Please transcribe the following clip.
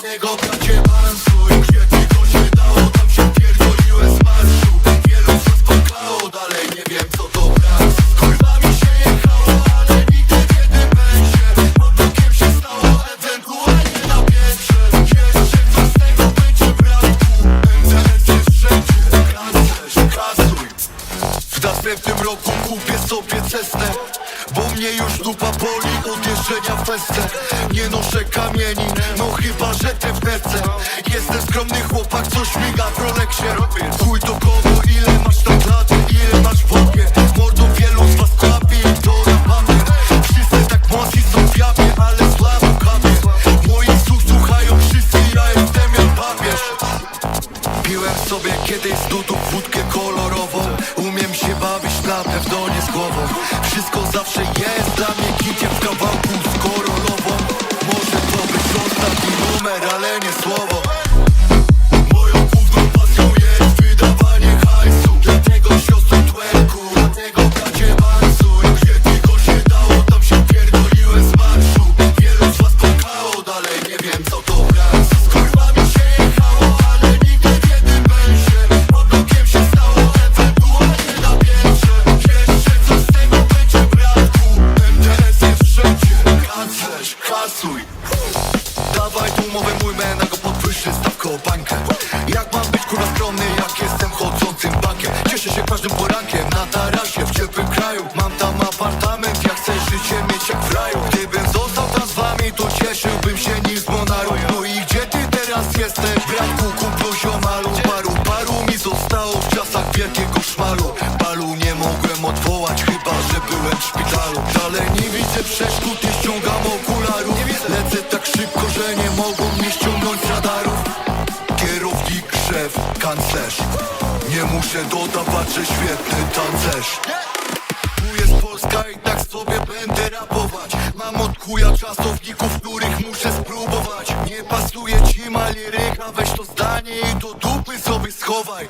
dlatego bracie bansuj Gdzie tylko się dało, tam się pierdoliłem z marszu. Wielu się spotkało, dalej nie wiem co to brak Z kurwami się jechało, ale nigdy jednym będzie się stało, ewentualnie na z tego będzie w roku kupię sobie cesnę Bo mnie już dupa boli od jeżdżenia w Nie noszę kamieni, no chyba, że te w nerce Jestem skromny chłopak, co śmiga w Rolexie. Chuj do kogo, ile masz tak lat, ile masz w łapie? Mordo wielu z was klapi, to na papier Wszyscy tak młodzi są w japie, ale słabo kapie Moich słów słuchają wszyscy, ja jestem jak papież. Piłem sobie kiedyś z nutów wódkę kolorową. Umiem się bawić na pewno Wszystko zawsze jest dla mnie kiciem w kawałku z korolową. Może to być ostatni numer, ale nie słowo. Moją główną pasją kasuj Dawaj tu umowę mój men, go podwyższy stawkę o bańkę Jak mam być kurwa skromny, jak jestem chodzącym bankiem? Cieszę się każdym porankiem na tarasie w ciepłym kraju. Mam tam apartament, ja chcę życie mieć jak w raju. Gdybym został tam z wami, to cieszyłbym się nim z monaru. No i gdzie ty teraz jesteś, bratku, kumplu, ziomalu Paru, paru mi zostało w czasach wielkiego szmalu. Balu nie mogłem odwołać, chyba że byłem w szpitalu. Dalej nie widzę przeszkód, nie ściągam kanclerz. Nie muszę dodawać, że świetny tancerz. Tu jest Polska i tak sobie będę rapować Mam od chuja czasowników, których muszę spróbować. Nie pasuje ci ma liryka, weź to zdanie i do dupy sobie schowaj